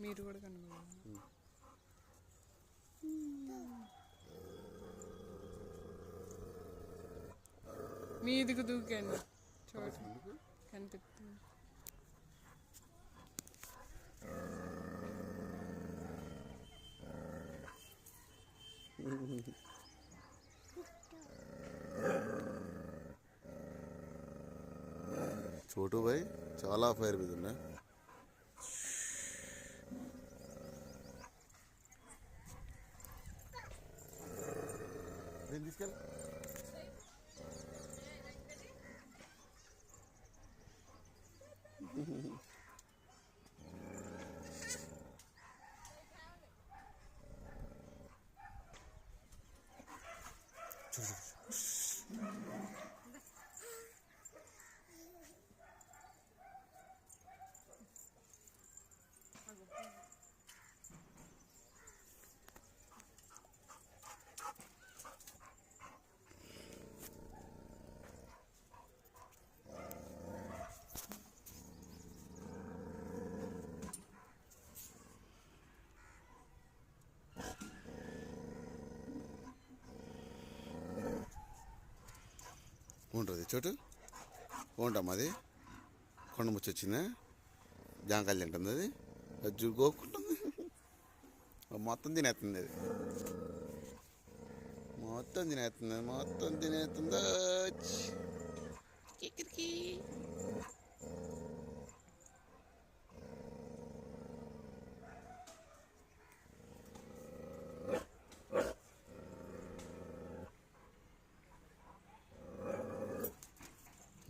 మీరు కూడా కనబడాలి మీదికి దూకండి చూడండి కనిపిస్తుంది. చోటు భాయ్ చాలా ఫైర్ మీద ఉన్నా నేను తీసుకెళ్ళి ఉంటుంది. చోటు? ఉంటాం అది. కొండ ముచ్చి వచ్చింది? జాంకాయలు తింటుంది అది. అది గోక్కుంటుంది మొత్తం తినేస్తుంది అది. మొత్తం తినేస్తుంది మొత్తం తినేస్తుందా. ఇక్కడికి